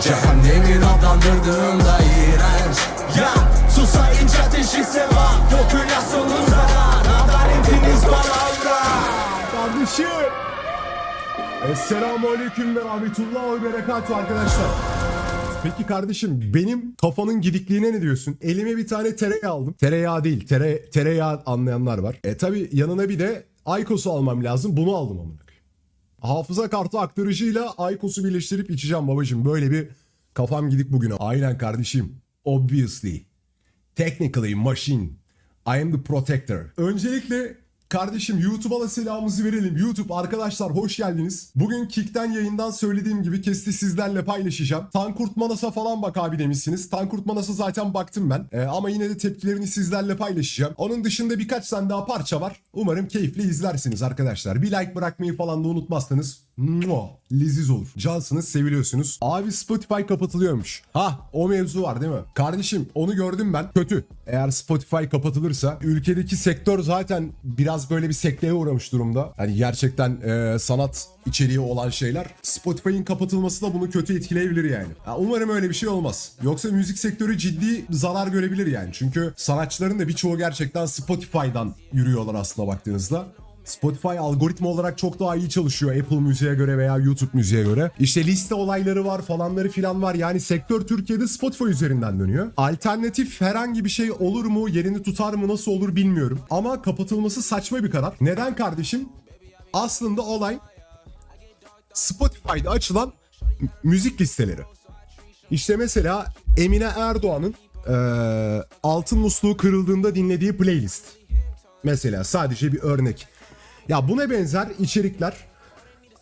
Cehennemi adlandırdığımda iğrenç Ya susayınca ateşi sevap Popülasyonun zarar Adaletiniz palavra Kardeşim. Esselamu Aleyküm ve Rahmetullah ve Berekatuhu arkadaşlar. Peki kardeşim benim kafanın gidikliğine ne diyorsun? Elime bir tane tereyağı aldım. Tereyağı değil tere, tereyağı anlayanlar var. E tabi yanına bir de Aykos'u almam lazım. Bunu aldım amına. Hafıza kartı aktarıcıyla Aykos'u birleştirip içeceğim babacığım. Böyle bir kafam gidik bugüne. Aynen kardeşim. Obviously. Technically machine. I am the protector. Öncelikle kardeşim YouTube'a da selamımızı verelim. YouTube arkadaşlar hoş geldiniz. Bugün Kick'ten yayından söylediğim gibi kesti sizlerle paylaşacağım. Tankurt Manas'a falan bak abi demişsiniz. Tankurt Manas'a zaten baktım ben. Ee, ama yine de tepkilerini sizlerle paylaşacağım. Onun dışında birkaç tane daha parça var. Umarım keyifle izlersiniz arkadaşlar. Bir like bırakmayı falan da unutmazsanız Mua, leziz olur. Cansınız, seviliyorsunuz. Abi Spotify kapatılıyormuş. Ha, o mevzu var değil mi? Kardeşim onu gördüm ben. Kötü. Eğer Spotify kapatılırsa ülkedeki sektör zaten biraz böyle bir sekteye uğramış durumda. Hani gerçekten e, sanat içeriği olan şeyler. Spotify'ın kapatılması da bunu kötü etkileyebilir yani. Ha, umarım öyle bir şey olmaz. Yoksa müzik sektörü ciddi zarar görebilir yani. Çünkü sanatçıların da birçoğu gerçekten Spotify'dan yürüyorlar aslında baktığınızda. Spotify algoritma olarak çok daha iyi çalışıyor Apple Müziğe göre veya YouTube Müziğe göre. İşte liste olayları var falanları filan var. Yani sektör Türkiye'de Spotify üzerinden dönüyor. Alternatif herhangi bir şey olur mu, yerini tutar mı, nasıl olur bilmiyorum. Ama kapatılması saçma bir karar. Neden kardeşim? Aslında olay Spotify'da açılan müzik listeleri. İşte mesela Emine Erdoğan'ın eee, altın musluğu kırıldığında dinlediği playlist. Mesela sadece bir örnek. Ya buna benzer içerikler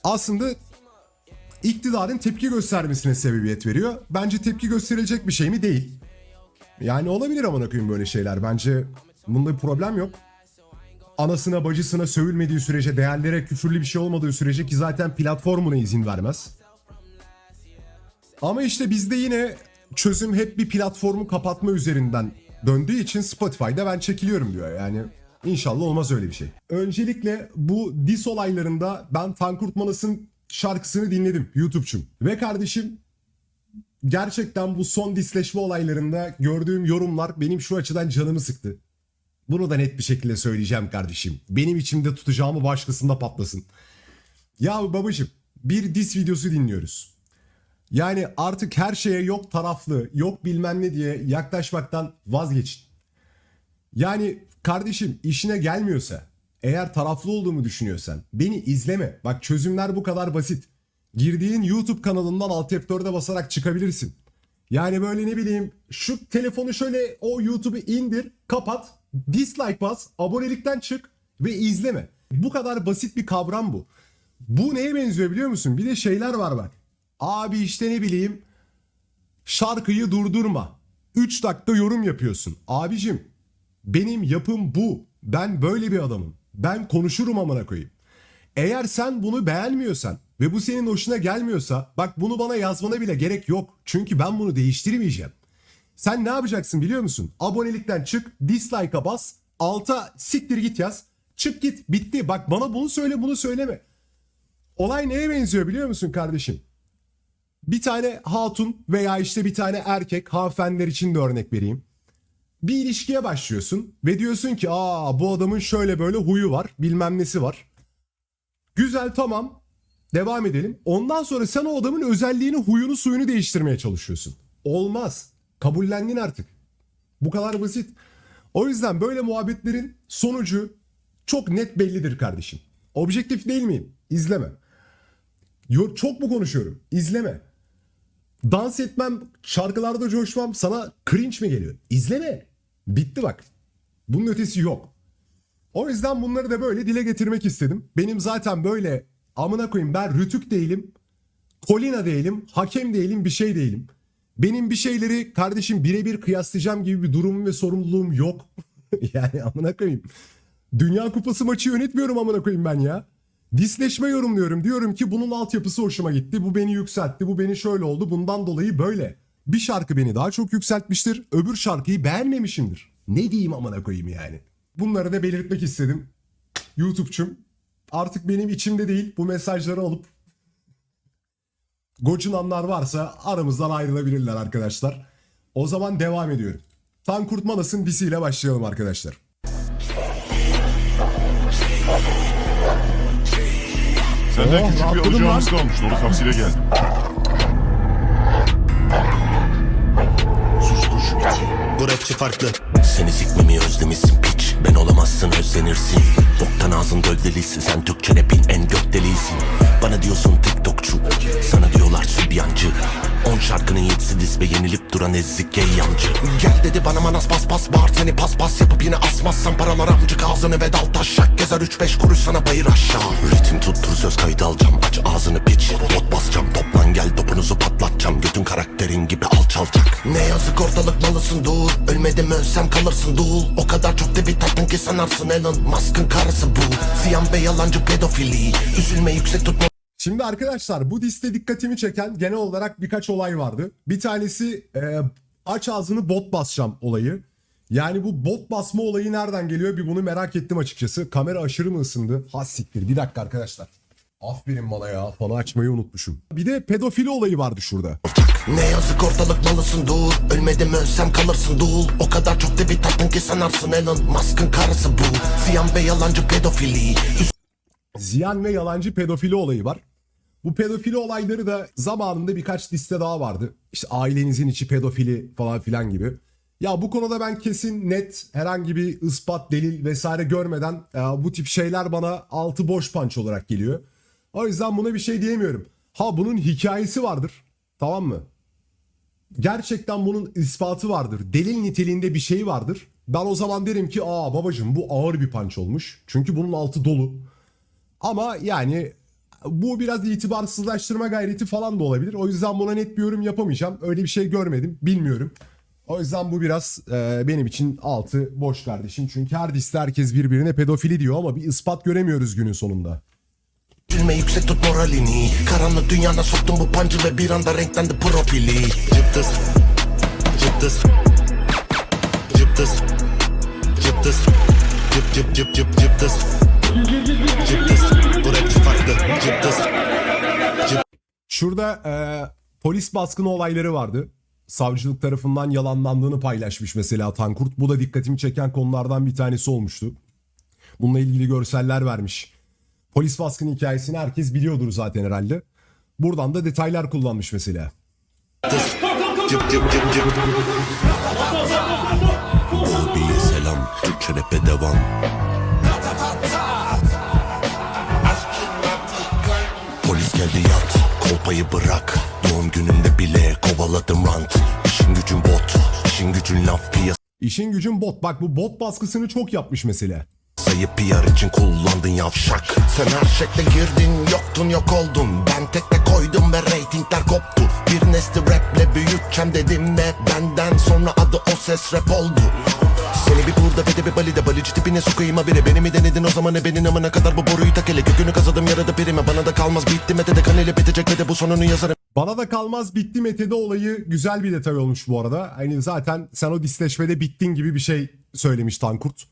aslında iktidarın tepki göstermesine sebebiyet veriyor. Bence tepki gösterilecek bir şey mi? Değil. Yani olabilir amına koyayım böyle şeyler. Bence bunda bir problem yok. Anasına bacısına sövülmediği sürece, değerlere küfürlü bir şey olmadığı sürece ki zaten platformuna izin vermez. Ama işte bizde yine çözüm hep bir platformu kapatma üzerinden döndüğü için Spotify'da ben çekiliyorum diyor. Yani inşallah olmaz öyle bir şey. Öncelikle bu dis olaylarında ben Tankurt Manas'ın şarkısını dinledim YouTube'cum. Ve kardeşim gerçekten bu son disleşme olaylarında gördüğüm yorumlar benim şu açıdan canımı sıktı. Bunu da net bir şekilde söyleyeceğim kardeşim. Benim içimde tutacağımı başkasında patlasın. Ya babacım bir dis videosu dinliyoruz. Yani artık her şeye yok taraflı, yok bilmem ne diye yaklaşmaktan vazgeçin. Yani kardeşim işine gelmiyorsa, eğer taraflı olduğumu düşünüyorsan beni izleme. Bak çözümler bu kadar basit. Girdiğin YouTube kanalından Alt F4'e basarak çıkabilirsin. Yani böyle ne bileyim şu telefonu şöyle o YouTube'u indir, kapat, dislike bas, abonelikten çık ve izleme. Bu kadar basit bir kavram bu. Bu neye benziyor biliyor musun? Bir de şeyler var bak. Abi işte ne bileyim şarkıyı durdurma. 3 dakika yorum yapıyorsun. Abicim benim yapım bu. Ben böyle bir adamım. Ben konuşurum amına koyayım. Eğer sen bunu beğenmiyorsan ve bu senin hoşuna gelmiyorsa bak bunu bana yazmana bile gerek yok. Çünkü ben bunu değiştirmeyeceğim. Sen ne yapacaksın biliyor musun? Abonelikten çık, dislike'a bas, alta siktir git yaz. Çık git, bitti. Bak bana bunu söyle, bunu söyleme. Olay neye benziyor biliyor musun kardeşim? Bir tane hatun veya işte bir tane erkek, hanımefendiler için de örnek vereyim. Bir ilişkiye başlıyorsun ve diyorsun ki aa bu adamın şöyle böyle huyu var, bilmem nesi var. Güzel tamam. Devam edelim. Ondan sonra sen o adamın özelliğini, huyunu, suyunu değiştirmeye çalışıyorsun. Olmaz. Kabullendin artık. Bu kadar basit. O yüzden böyle muhabbetlerin sonucu çok net bellidir kardeşim. Objektif değil miyim? İzleme. Çok mu konuşuyorum? İzleme. Dans etmem, şarkılarda coşmam sana cringe mi geliyor? İzleme. Bitti bak. Bunun ötesi yok. O yüzden bunları da böyle dile getirmek istedim. Benim zaten böyle amına koyayım ben rütük değilim. Kolina değilim, hakem değilim, bir şey değilim. Benim bir şeyleri kardeşim birebir kıyaslayacağım gibi bir durumum ve sorumluluğum yok. yani amına koyayım. Dünya Kupası maçı yönetmiyorum amına koyayım ben ya. Disleşme yorumluyorum. Diyorum ki bunun altyapısı hoşuma gitti. Bu beni yükseltti. Bu beni şöyle oldu. Bundan dolayı böyle. Bir şarkı beni daha çok yükseltmiştir. Öbür şarkıyı beğenmemişimdir. Ne diyeyim amına koyayım yani. Bunları da belirtmek istedim. YouTube'cum artık benim içimde değil bu mesajları alıp gocunanlar varsa aramızdan ayrılabilirler arkadaşlar. O zaman devam ediyorum. Tankurt Manas'ın disiyle başlayalım arkadaşlar. Senden Oh, küçük bir rahatladım alacağımız kalmış. Doğru taksiyle geldim. Bu rapçi farklı. Seni sikmemi özlemişsin piç. Ben olamazsın özlenirsin. Boktan ağzın göldeliysin Sen Türkçe rapin en gökdeliysin Bana diyorsun tiktokçu. Sana diyorlar sübyancı On şarkının yedisi diz ve yenilip duran ezik yancı Gel dedi bana manas bas bas bağır Seni pas pas yapıp yine asmazsan Paralar amcık ağzını ve dal taşak Gezer üç beş kuruş sana bayır aşağı. Ritim tuttur söz kaydı alacağım Aç ağzını piç. Bot basacağım toplan gel topunuzu patlatacağım. Götün karakterin gibi alçalacak. Ne yazık ortalık malısın dur. Ölmedim ölsem kalırsın dul O kadar çok debit tattın ki sanarsın Elon Musk'ın karısı bu. Siyan ve yalancı pedofili. Üzülme yüksek tutma Şimdi arkadaşlar bu diste dikkatimi çeken genel olarak birkaç olay vardı. Bir tanesi e, aç ağzını bot basacağım olayı. Yani bu bot basma olayı nereden geliyor bir bunu merak ettim açıkçası. Kamera aşırı mı ısındı? Ha siktir bir dakika arkadaşlar. Aferin bana ya fanı açmayı unutmuşum. Bir de pedofili olayı vardı şurada. Ne yazık ortalık malısın dur Ölmedim ölsem kalırsın dul O kadar çok debit tattın ki sanarsın Elon Musk'ın karısı bu Siyan ve yalancı pedofili Ziyan ve yalancı pedofili olayı var. Bu pedofili olayları da zamanında birkaç liste daha vardı. İşte ailenizin içi pedofili falan filan gibi. Ya bu konuda ben kesin net herhangi bir ispat, delil vesaire görmeden e, bu tip şeyler bana altı boş punch olarak geliyor. O yüzden buna bir şey diyemiyorum. Ha bunun hikayesi vardır. Tamam mı? Gerçekten bunun ispatı vardır. Delil niteliğinde bir şey vardır. Ben o zaman derim ki aa babacım bu ağır bir punch olmuş. Çünkü bunun altı dolu. Ama yani bu biraz itibarsızlaştırma gayreti falan da olabilir. O yüzden buna net bir yorum yapamayacağım. Öyle bir şey görmedim. Bilmiyorum. O yüzden bu biraz e, benim için altı boş kardeşim. Çünkü her liste herkes birbirine pedofili diyor ama bir ispat göremiyoruz günün sonunda. Üzülme yüksek tut moralini Karanlık dünyana soktun bu pancı ve bir anda renklendi profili Cıptıs Cıptıs Cıptıs Cıptıs Cıp cıp cıp cıp cıptıs Cıptıs Bu rapçi farklı Cıptıs Şurada e, polis baskını olayları vardı. Savcılık tarafından yalanlandığını paylaşmış mesela Tankurt. Bu da dikkatimi çeken konulardan bir tanesi olmuştu. Bununla ilgili görseller vermiş. Polis baskını hikayesini herkes biliyordur zaten herhalde. Buradan da detaylar kullanmış mesela. Cıp cıp cıp cıp selam rap'e devam Polis geldi yat. Kolpayı bırak. Doğum günümde bile kovaladım rant. İşin gücün bot işin gücün laf piyasayı İşin gücün bot. Bak bu bot baskısını çok yapmış mesela. PR için kullandın yavşak. Sen her şekle girdin yoktun yok oldun. Ben tekte koydum ve reytingler koptu. Bir nesli raple büyüteceğim dedim ve Benden sonra adı o ses rap oldu seni bir burada ve de bir balide. Balıcı tipine sokayım habire. Beni mi denedin o zaman? E benim amına kadar bu boruyu tak hele. Kökünü kazıdım yaradı pirime bana da kalmaz bitti mete de kan bitecek ve de bu sonunu yazarım. Bana da kalmaz bitti Mete'de olayı güzel bir detay olmuş bu arada. Hani zaten sen o disleşmede bittin gibi bir şey söylemiş Tankurt.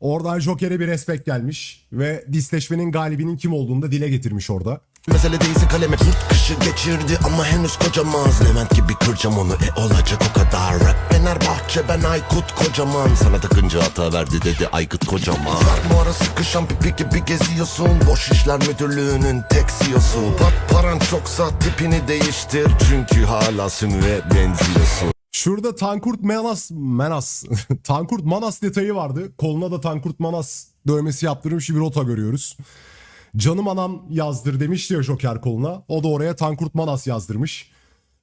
Oradan Joker'e bir respekt gelmiş ve disleşmenin galibinin kim olduğunu da dile getirmiş orada. Mesele değilse kaleme Kurt kışı geçirdi ama henüz kocamaz Levent gibi kıracağım onu e olacak o kadar. Rap Fenerbahçe ben Aykut kocaman. Sana takınca hata verdi dedi Aykut kocaman. Sarma ara sıkışan pipi gibi geziyorsun. Boş işler müdürlüğünün tek CEO'su Pat paran çoksa tipini değiştir. Çünkü hala sümüğe benziyorsun. Şurada Tankurt Manas, Manas, Tankurt Manas detayı vardı. Koluna da Tankurt Manas dövmesi yaptırmış bir rota görüyoruz. Canım anam yazdır demişti ya Joker koluna. O da oraya Tankurt Manas yazdırmış.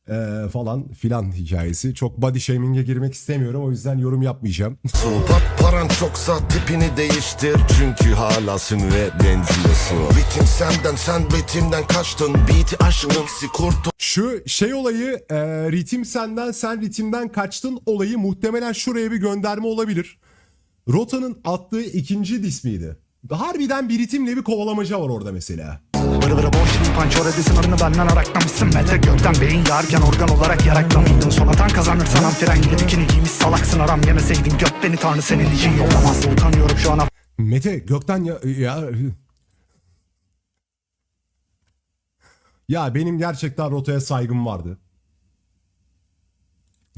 Ee, falan filan hikayesi. Çok body shaming'e girmek istemiyorum o yüzden yorum yapmayacağım. Pat paran çoksa tipini değiştir Çünkü hala sümüğe benziyorsun Ritim senden sen ritimden kaçtın Beat'i aşkın ikisi kurtul Şu şey olayı e, ritim senden sen ritimden kaçtın olayı muhtemelen şuraya bir gönderme olabilir. Rota'nın attığı ikinci dismiydi. Harbiden bir ritimle bir kovalamaca var orada mesela. Vırı vırı boş pançor edi sınırını benden araklamışsın. Mete gökten beyin yağarken organ olarak yaraklanıydın Sonradan kazanırsan am fren gibi bikini giymiş salaksın. Aram yemeseydin Göt beni tanrı senin için yollamaz Utanıyorum şu an Mete gökten ya, ya. Ya benim gerçekten rotaya saygım vardı.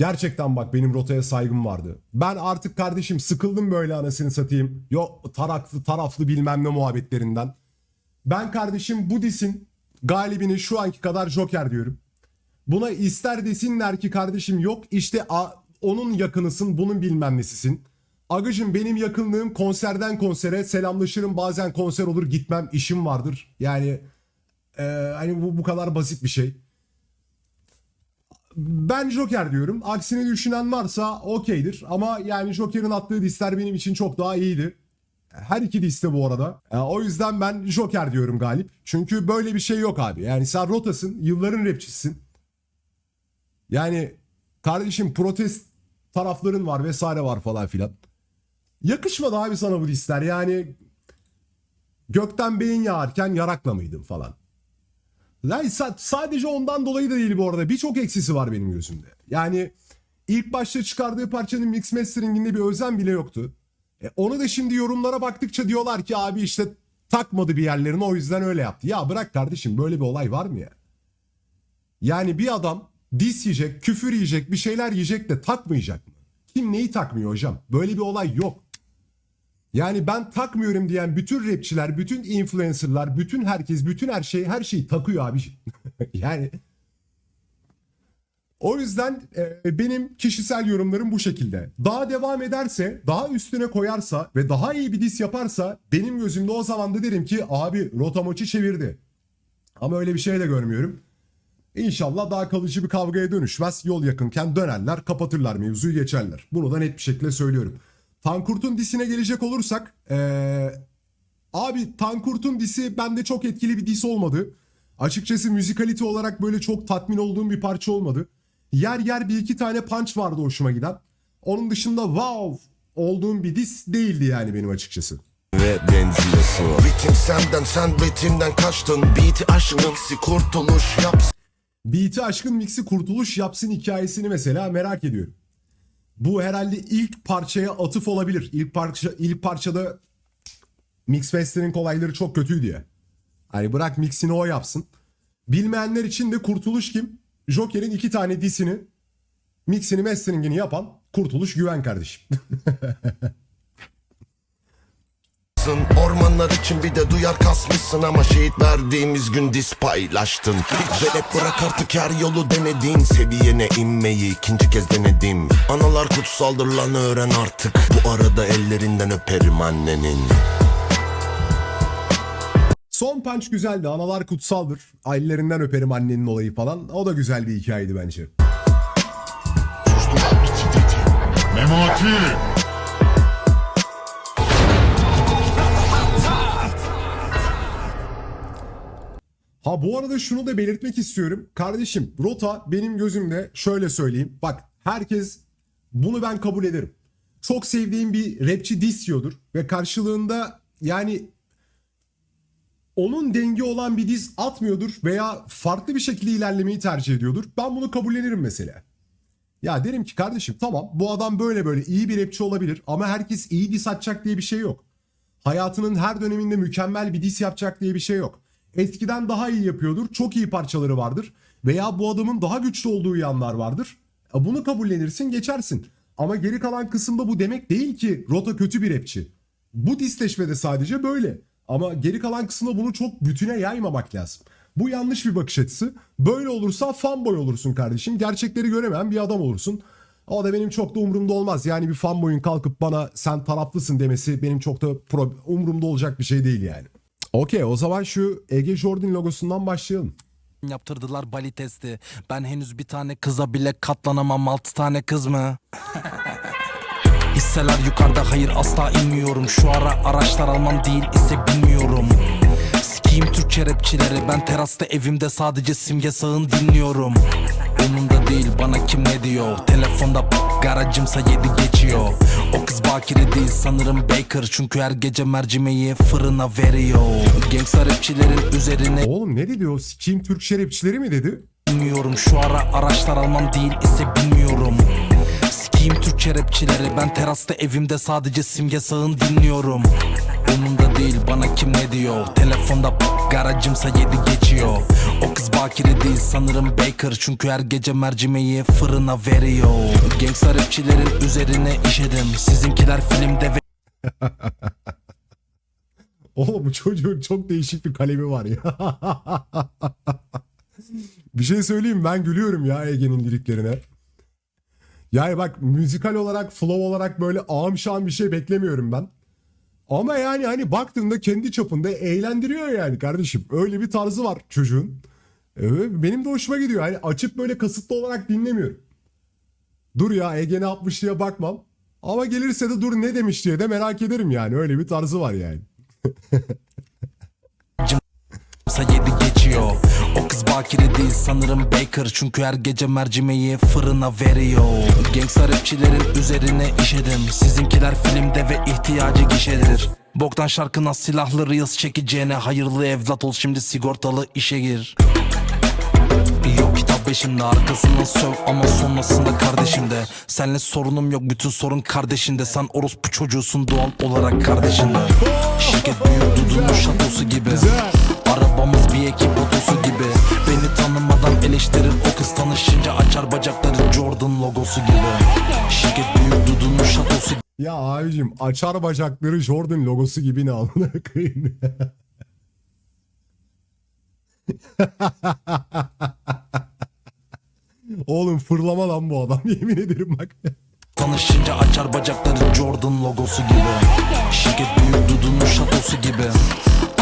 Gerçekten bak benim rotaya saygım vardı. Ben artık kardeşim sıkıldım böyle anasını satayım. Yok taraklı taraflı bilmem ne muhabbetlerinden. Ben kardeşim bu disin galibini şu anki kadar Joker diyorum. Buna ister desinler ki kardeşim yok işte a- onun yakınısın bunun bilmem nesisin. Agıcım benim yakınlığım konserden konsere selamlaşırım bazen konser olur gitmem işim vardır. Yani e, hani bu bu kadar basit bir şey. Ben Joker diyorum. Aksini düşünen varsa okeydir. Ama yani Joker'in attığı disler benim için çok daha iyiydi. Her iki liste bu arada. E, o yüzden ben Joker diyorum galip. Çünkü böyle bir şey yok abi. Yani sen rotasın, yılların rapçisin. Yani kardeşim protest tarafların var vesaire var falan filan. Yakışmadı abi sana bu disler. Yani gökten beyin yağarken yarakla mıydın falan. Yani sa- sadece ondan dolayı da değil bu arada. Birçok eksisi var benim gözümde. Yani ilk başta çıkardığı parçanın mix masteringinde bir özen bile yoktu. E, onu da şimdi yorumlara baktıkça diyorlar ki abi işte takmadı bir yerlerini o yüzden öyle yaptı. Ya bırak kardeşim böyle bir olay var mı ya? Yani bir adam dis yiyecek, küfür yiyecek, bir şeyler yiyecek de takmayacak mı? Kim neyi takmıyor hocam? Böyle bir olay yok. Yani ben takmıyorum diyen bütün rapçiler, bütün influencerlar, bütün herkes, bütün her şey, her şeyi takıyor abi. yani o yüzden e, benim kişisel yorumlarım bu şekilde. Daha devam ederse, daha üstüne koyarsa ve daha iyi bir dis yaparsa benim gözümde o zaman da derim ki abi rota maçı çevirdi. Ama öyle bir şey de görmüyorum. İnşallah daha kalıcı bir kavgaya dönüşmez. Yol yakınken dönerler, kapatırlar mevzuyu geçerler. Bunu da net bir şekilde söylüyorum. Tankurt'un disine gelecek olursak ee, abi Tankurt'un disi bende çok etkili bir dis olmadı. Açıkçası müzikalite olarak böyle çok tatmin olduğum bir parça olmadı. Yer yer bir iki tane punch vardı hoşuma giden. Onun dışında wow olduğum bir dis değildi yani benim açıkçası. Ve benziyorsun Bitim senden sen bitimden kaçtın Beat'i aşkın si kurtuluş yap Beat'i aşkın mixi kurtuluş yapsın hikayesini mesela merak ediyorum. Bu herhalde ilk parçaya atıf olabilir. İlk parça ilk parçada mix mastering olayları çok kötüydü ya. Hani bırak mixini o yapsın. Bilmeyenler için de Kurtuluş kim? Joker'in iki tane disini mixini masteringini yapan Kurtuluş Güven kardeşim. Ormanlar için bir de duyar kasmışsın Ama şehit verdiğimiz gün dis paylaştın Ve hep bırak artık her yolu denedin Seviyene inmeyi ikinci kez denedim Analar kutsaldır lan öğren artık Bu arada ellerinden öperim annenin Son punch güzeldi. Analar kutsaldır. Ailelerinden öperim annenin olayı falan. O da güzel bir hikayeydi bence. Memati. Ha bu arada şunu da belirtmek istiyorum. Kardeşim Rota benim gözümde şöyle söyleyeyim. Bak herkes bunu ben kabul ederim. Çok sevdiğim bir rapçi diss yiyordur. Ve karşılığında yani onun dengi olan bir diz atmıyordur veya farklı bir şekilde ilerlemeyi tercih ediyordur. Ben bunu kabullenirim mesela. Ya derim ki kardeşim tamam bu adam böyle böyle iyi bir rapçi olabilir ama herkes iyi diss atacak diye bir şey yok. Hayatının her döneminde mükemmel bir diss yapacak diye bir şey yok. Eskiden daha iyi yapıyordur, çok iyi parçaları vardır veya bu adamın daha güçlü olduğu yanlar vardır. E, Bunu kabullenirsin, geçersin. Ama geri kalan kısımda bu demek değil ki Rota kötü bir rapçi. Bu disleşmede sadece böyle. Ama geri kalan kısımda bunu çok bütüne yaymamak lazım. Bu yanlış bir bakış açısı. Böyle olursa fanboy olursun kardeşim. Gerçekleri göremeyen bir adam olursun. O da benim çok da umurumda olmaz. Yani bir fanboyun kalkıp bana sen taraflısın demesi benim çok da umurumda olacak bir şey değil yani. Okey o zaman şu Ege Jordan logosundan başlayalım. Yaptırdılar bali testi. Ben henüz bir tane kıza bile katlanamam. Altı tane kız mı? Hisseler yukarıda hayır asla inmiyorum. Şu ara araçlar almam değil ise bilmiyorum. Sikiyim Türkçe rapçileri. Ben terasta evimde sadece simge sağın dinliyorum. Umumda değil bana kim ne diyor? Telefonda garajımsa yedi geçiyor. O kız bakire değil sanırım Baker. Çünkü her gece mercimeği fırına veriyor. Gangsta rapçilerin üzerine Oğlum ne dedi o? Sikiyim Türk şerefçileri mi dedi? Bilmiyorum şu ara araçlar almam değil ise bilmiyorum. Sikiyim Türkçe rapçileri ben terasta evimde sadece simge sağın dinliyorum. Umumda değil bana kim ne diyor? Telefonda Garajımsa yedi geçiyor O kız bakire değil sanırım baker Çünkü her gece mercimeği fırına veriyor Gangsta rapçilerin üzerine işedim Sizinkiler filmde ve Oğlum çocuğun çok değişik bir kalemi var ya. bir şey söyleyeyim ben gülüyorum ya Ege'nin liriklerine. Yani bak müzikal olarak flow olarak böyle ağım şahım bir şey beklemiyorum ben. Ama yani hani baktığında kendi çapında eğlendiriyor yani kardeşim. Öyle bir tarzı var çocuğun. Evet, benim de hoşuma gidiyor. Hani açıp böyle kasıtlı olarak dinlemiyorum. Dur ya Ege ne yapmış diye bakmam. Ama gelirse de dur ne demiş diye de merak ederim yani. Öyle bir tarzı var yani. Sa yedi geçiyor. O kız bakire değil sanırım baker. Çünkü her gece mercimeği fırına veriyor. Gangsta rapçilerin üzerine işedim. Sizinkiler filmde ve ihtiyacı gişedir. Boktan şarkına silahlı reels çekeceğine Hayırlı evlat ol şimdi sigortalı işe gir. Yok kitap beşimde arkasından söv ama sonrasında kardeşimde Senle sorunum yok bütün sorun kardeşinde. Sen orospu çocuğusun doğal olarak kardeşinde. Şirket büyük Dudu'nun şatosu gibi abicim açar bacakları Jordan logosu gibi ne amına koyayım. Oğlum fırlama lan bu adam yemin ederim bak. Tanışınca açar bacakları Jordan logosu gibi. Şirket büyük Dudu'nun şatosu gibi.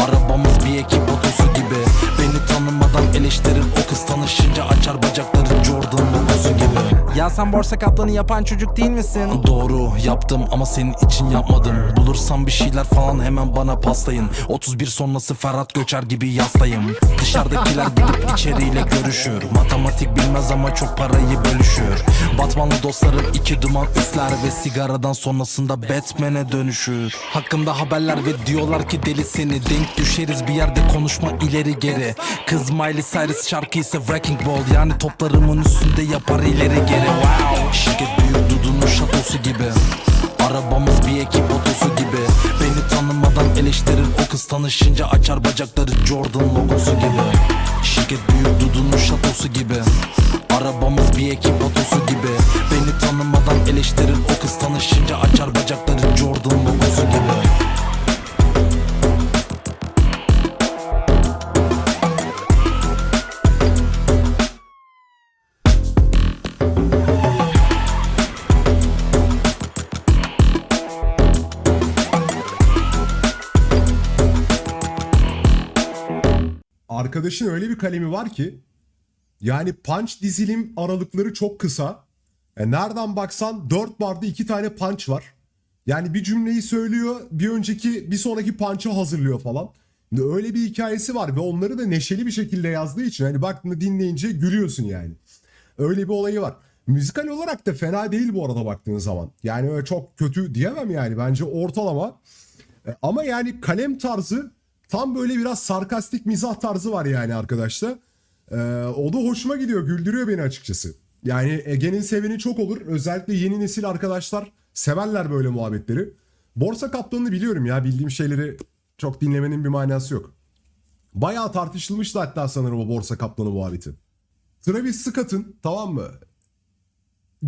Arabamız bir ekip otosu gibi. Beni tanımadan eleştirir o kız tanışınca açar bacakları Jordan logosu gibi. Ya sen borsa kaplanı yapan çocuk değil misin? Doğru yaptım ama senin için yapmadım. Bulursam bir şeyler falan hemen bana paslayın. 31 sonrası Ferhat Göçer gibi yastayım. Dışarıdakiler gidip içeriyle görüşür Matematik bilmez ama çok parayı bölüşür Batmanlı dostlarım iki duman üfler Ve sigaradan sonrasında Batman'e dönüşür. Hakkımda haberler ve diyorlar ki deli seni. Denk düşeriz bir yerde konuşma ileri geri. Kız Miley Cyrus şarkı ise Wrecking Ball. Yani toplarımın üstünde yapar ileri geri. Wow. Şirket büyük Dudu'nun şatosu gibi. Arabamız bir ekip otosu gibi. Beni tanımadan eleştirir o kız tanışınca Açar bacakları Jordan logosu gibi. Şirket büyük Dudu'nun şatosu gibi. Arabamız bir ekip otosu gibi. Beni tanımadan eleştirir o kız tanışınca Açar bacakları Jordan logosu gibi Arkadaşın öyle bir kalemi var ki yani punch dizilim aralıkları çok kısa. E nereden baksan 4 barda 2 tane punch var. Yani bir cümleyi söylüyor bir önceki bir sonraki punch'ı hazırlıyor falan. Öyle bir hikayesi var ve onları da neşeli bir şekilde yazdığı için hani baktığında dinleyince gülüyorsun yani. Öyle bir olayı var. Müzikal olarak da fena değil bu arada baktığın zaman. Yani öyle çok kötü diyemem yani bence ortalama. E, Ama yani kalem tarzı tam böyle biraz sarkastik mizah tarzı var yani arkadaşlar. Ee, o da hoşuma gidiyor, güldürüyor beni açıkçası. Yani Ege'nin seveni çok olur. Özellikle yeni nesil arkadaşlar severler böyle muhabbetleri. Borsa kaplanını biliyorum ya, bildiğim şeyleri çok dinlemenin bir manası yok. Bayağı tartışılmıştı hatta sanırım o borsa kaplanı muhabbeti. Travis Scott'ın tamam mı?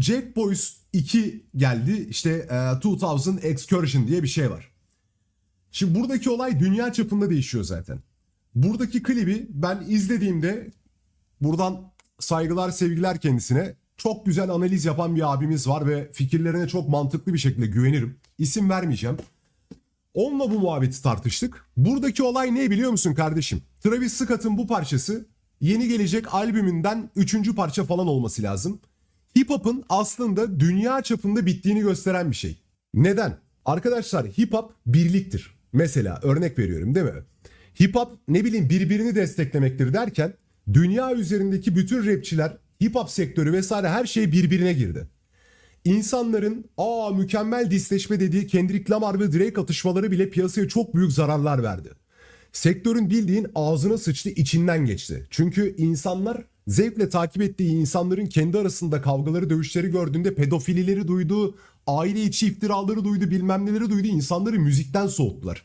Jack Boys 2 geldi. İşte e, 2000 Excursion diye bir şey var. Şimdi buradaki olay dünya çapında değişiyor zaten. Buradaki klibi ben izlediğimde buradan saygılar sevgiler kendisine çok güzel analiz yapan bir abimiz var ve fikirlerine çok mantıklı bir şekilde güvenirim. İsim vermeyeceğim. Onunla bu muhabbeti tartıştık. Buradaki olay ne biliyor musun kardeşim? Travis Scott'ın bu parçası yeni gelecek albümünden üçüncü parça falan olması lazım. Hip hop'un aslında dünya çapında bittiğini gösteren bir şey. Neden? Arkadaşlar hip hop birliktir. Mesela örnek veriyorum değil mi? Hip hop ne bileyim birbirini desteklemektir derken dünya üzerindeki bütün rapçiler, hip hop sektörü vesaire her şey birbirine girdi. İnsanların aa mükemmel disleşme dediği Kendrick Lamar ve Drake atışmaları bile piyasaya çok büyük zararlar verdi. Sektörün bildiğin ağzına sıçtı içinden geçti. Çünkü insanlar zevkle takip ettiği insanların kendi arasında kavgaları dövüşleri gördüğünde pedofilileri duydu, aile içi iftiraları duydu bilmem neleri duydu insanları müzikten soğuttular.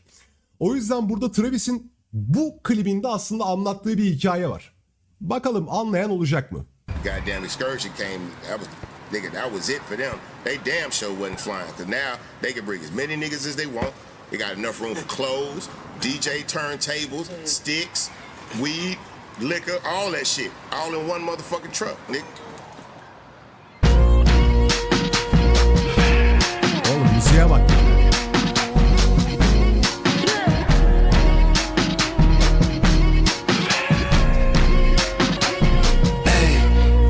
O yüzden burada Travis'in Bu klibinde aslında anlattığı bir hikaye var. Bakalım anlayan olacak mı? goddamn excursion came, that was nigga, that was it for them. They damn sure wasn't flying. Cause now they can bring as many niggas as they want. They got enough room for clothes, DJ turntables, sticks, weed, liquor, all that shit. All in one motherfucking truck, nigga. Müziğe bak.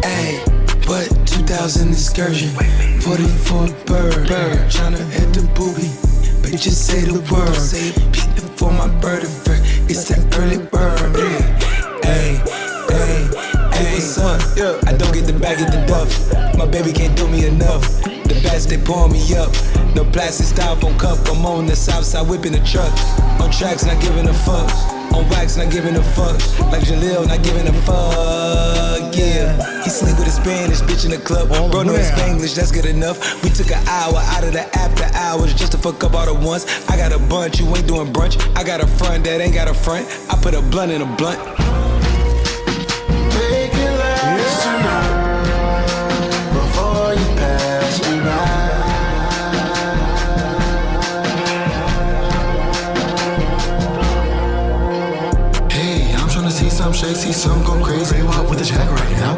Ayy, but 2000 excursion, 44 bird, bird, tryna hit the booby. Bitches say the word, say it before my bird of. It's that early bird. Ayy, ayy, ayy, what's up? I don't get the bag, get the duff. My baby can't do me enough. The they pour me up. No plastic styrofoam cup. I'm on the south side whipping the truck. On tracks, not giving a fuck. On wax, not giving a fuck. Like Jaleel, not giving a fuck. Yeah. He sleep with a Spanish bitch in the club. Bro, no yeah. Spanglish, that's good enough. We took an hour out of the after hours just to fuck up all the ones. I got a bunch, you ain't doing brunch. I got a front that ain't got a front. I put a blunt in a blunt. With the jack right now.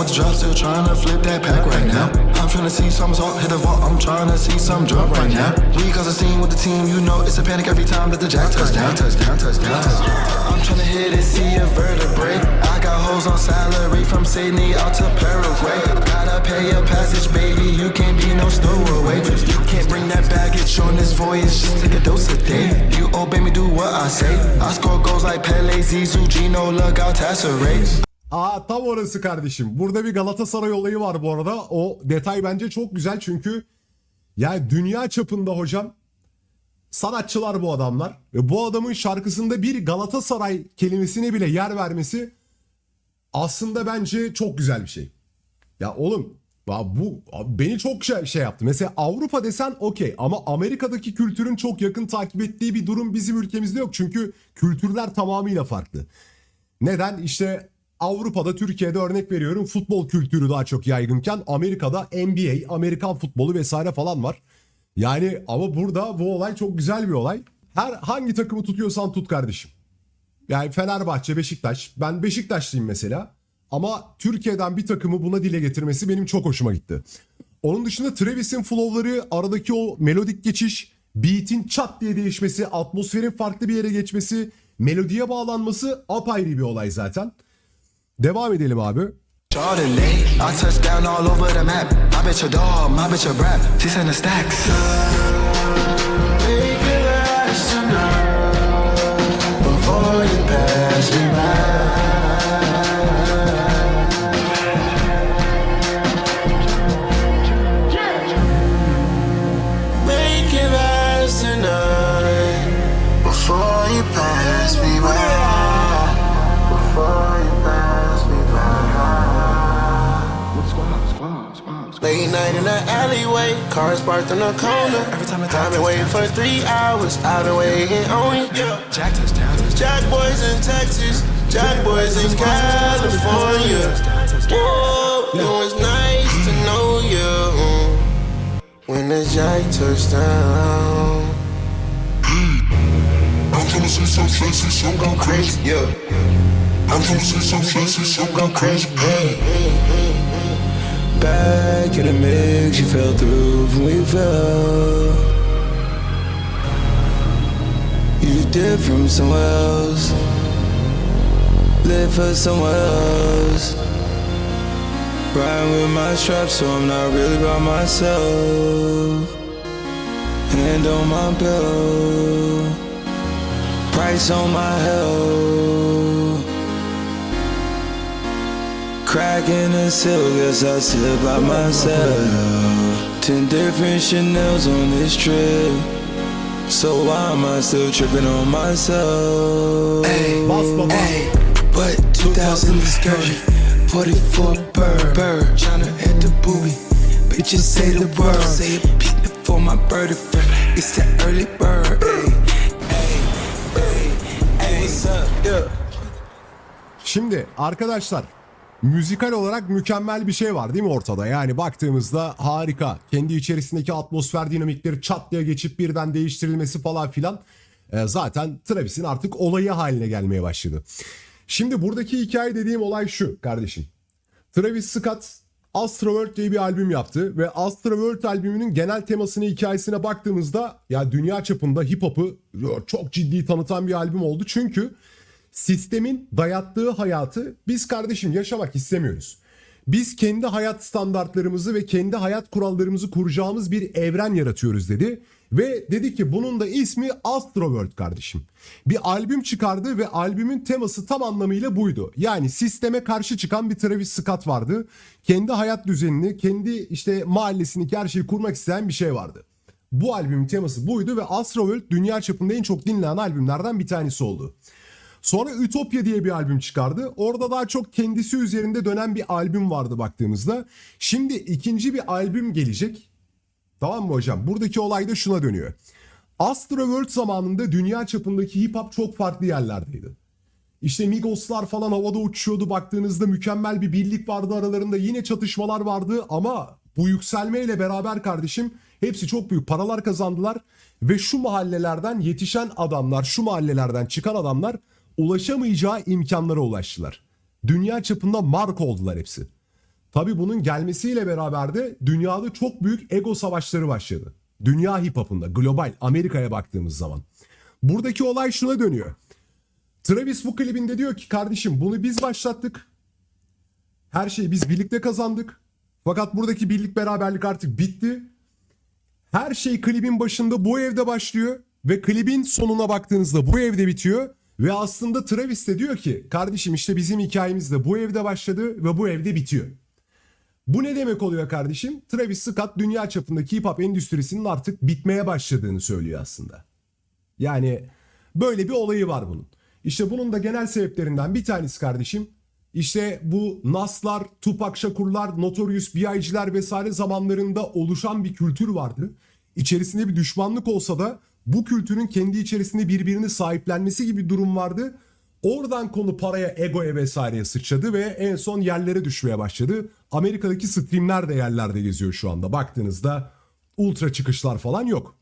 With the drop, still tryna flip that pack right now. I'm tryna see some assault, hit the vault. I'm tryna see some drop right now. We cause a scene with the team, you know it's a panic every time that the jack touchdown, touchdown, touchdown, touchdown. I'm tryna hit and see a vertebrae. I got hoes on salary from Sydney out to Paraguay. Gotta pay a passage, baby. You can't be no stowaway. You can't bring that baggage on this voyage. Just take a dose a day. You obey me, do what I say. I score goals like Pele, Zizou, Gino, look out, Tasserate. Aa tam orası kardeşim. Burada bir Galatasaray olayı var bu arada. O detay bence çok güzel çünkü yani dünya çapında hocam sanatçılar bu adamlar. Ve bu adamın şarkısında bir Galatasaray kelimesine bile yer vermesi aslında bence çok güzel bir şey. Ya oğlum bu beni çok şey, şey yaptı. Mesela Avrupa desen okey ama Amerika'daki kültürün çok yakın takip ettiği bir durum bizim ülkemizde yok. Çünkü kültürler tamamıyla farklı. Neden? İşte Avrupa'da, Türkiye'de örnek veriyorum futbol kültürü daha çok yaygınken Amerika'da NBA, Amerikan futbolu vesaire falan var. Yani ama burada bu olay çok güzel bir olay. Her hangi takımı tutuyorsan tut kardeşim. Yani Fenerbahçe, Beşiktaş. Ben Beşiktaşlıyım mesela. Ama Türkiye'den bir takımı buna dile getirmesi benim çok hoşuma gitti. Onun dışında Travis'in flow'ları, aradaki o melodik geçiş, beat'in çat diye değişmesi, atmosferin farklı bir yere geçmesi, melodiye bağlanması apayrı bir olay zaten. Devam edelim abi. Before you pass me by. Before Late night in the alleyway, cars parked on the corner. Every time I've been waiting for three hours, I've been waiting on you. Jack touchdown, Jack boys in Texas, Jack boys in California. Whoa, it was nice to know you. When the Jack touchdown. I'm gonna see some fancy, some go crazy, yeah. I'm gonna see some fancy, some go crazy, Back in the mix, you fell through when we fell. You did from somewhere else, live for somewhere else. Riding with my straps, so I'm not really by myself. Hand on my bill, price on my health. Cracking the seal, guess I sit by myself. Ten different Chanels on this trip. So why am I still tripping on myself? Hey, hey, but 2000 excursion, 44 bird, bird, tryna hit the booby. Bitches say the word, say it peep before my bird first. It's that early bird, hey, hey, hey. Şimdi arkadaşlar müzikal olarak mükemmel bir şey var değil mi ortada? Yani baktığımızda harika. Kendi içerisindeki atmosfer dinamikleri çat diye geçip birden değiştirilmesi falan filan. Ee, zaten Travis'in artık olayı haline gelmeye başladı. Şimdi buradaki hikaye dediğim olay şu kardeşim. Travis Scott Astroworld diye bir albüm yaptı ve Astroworld albümünün genel temasını hikayesine baktığımızda ya dünya çapında hip hop'u çok ciddi tanıtan bir albüm oldu. Çünkü sistemin dayattığı hayatı biz kardeşim yaşamak istemiyoruz. Biz kendi hayat standartlarımızı ve kendi hayat kurallarımızı kuracağımız bir evren yaratıyoruz dedi. Ve dedi ki bunun da ismi Astroworld kardeşim. Bir albüm çıkardı ve albümün teması tam anlamıyla buydu. Yani sisteme karşı çıkan bir Travis Scott vardı. Kendi hayat düzenini, kendi işte mahallesindeki her şeyi kurmak isteyen bir şey vardı. Bu albümün teması buydu ve Astroworld dünya çapında en çok dinlenen albümlerden bir tanesi oldu. Sonra Ütopya diye bir albüm çıkardı. Orada daha çok kendisi üzerinde dönen bir albüm vardı baktığımızda. Şimdi ikinci bir albüm gelecek. Tamam mı hocam? Buradaki olay da şuna dönüyor. Astroworld zamanında dünya çapındaki hip hop çok farklı yerlerdeydi. İşte Mighos'lar falan havada uçuyordu baktığınızda mükemmel bir birlik vardı aralarında yine çatışmalar vardı ama bu yükselmeyle beraber kardeşim hepsi çok büyük paralar kazandılar ve şu mahallelerden yetişen adamlar şu mahallelerden çıkan adamlar ulaşamayacağı imkanlara ulaştılar. Dünya çapında marka oldular hepsi. Tabi bunun gelmesiyle beraber de dünyada çok büyük ego savaşları başladı. Dünya hip hop'unda global Amerika'ya baktığımız zaman. Buradaki olay şuna dönüyor. Travis bu klibinde diyor ki kardeşim bunu biz başlattık. Her şeyi biz birlikte kazandık. Fakat buradaki birlik beraberlik artık bitti. Her şey klibin başında bu evde başlıyor ve klibin sonuna baktığınızda bu evde bitiyor. Ve aslında Travis de diyor ki kardeşim işte bizim hikayemiz de bu evde başladı ve bu evde bitiyor. Bu ne demek oluyor kardeşim? Travis Scott dünya çapındaki hip hop endüstrisinin artık bitmeye başladığını söylüyor aslında. Yani böyle bir olayı var bunun. İşte bunun da genel sebeplerinden bir tanesi kardeşim. İşte bu Naslar, Tupac Shakur'lar, Notorious B.I.G'ler vesaire zamanlarında oluşan bir kültür vardı. İçerisinde bir düşmanlık olsa da bu kültürün kendi içerisinde birbirini sahiplenmesi gibi durum vardı. Oradan konu paraya, egoya vesaireye sıçradı ve en son yerlere düşmeye başladı. Amerika'daki streamler de yerlerde geziyor şu anda. Baktığınızda ultra çıkışlar falan yok.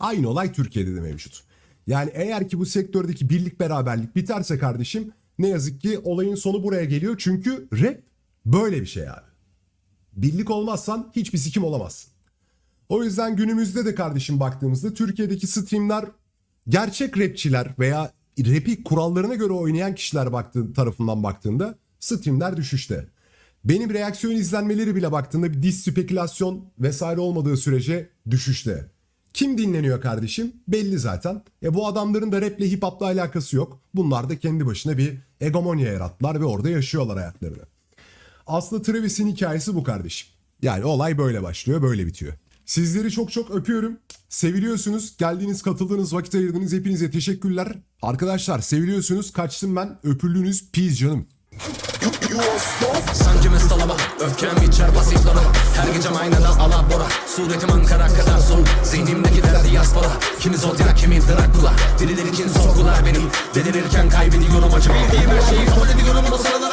Aynı olay Türkiye'de de mevcut. Yani eğer ki bu sektördeki birlik beraberlik biterse kardeşim ne yazık ki olayın sonu buraya geliyor. Çünkü rap böyle bir şey abi. Birlik olmazsan hiçbir sikim olamazsın. O yüzden günümüzde de kardeşim baktığımızda Türkiye'deki streamler gerçek rapçiler veya rapi kurallarına göre oynayan kişiler baktığı, tarafından baktığında streamler düşüşte. Benim reaksiyon izlenmeleri bile baktığında bir diss spekülasyon vesaire olmadığı sürece düşüşte. Kim dinleniyor kardeşim? Belli zaten. E bu adamların da raple hip hopla alakası yok. Bunlar da kendi başına bir egomonya yarattılar ve orada yaşıyorlar hayatlarını. Aslında Travis'in hikayesi bu kardeşim. Yani olay böyle başlıyor, böyle bitiyor. Sizleri çok çok öpüyorum. Seviliyorsunuz. Geldiğiniz, katıldığınız, vakit ayırdığınız hepinize teşekkürler. Arkadaşlar seviliyorsunuz. Kaçtım ben. Öpüldünüz. Peace canım. Sancımı salama Öfkem içer pasiflama Her gecem aynada alabora Suretim Ankara kadar soğuk Zihnimdeki derdi diaspora Kimi Zodiac kimi Dracula Deliler için sorgular benim Delirirken kaybediyorum acı Bildiğim her şeyi kabul ediyorum Bu sırada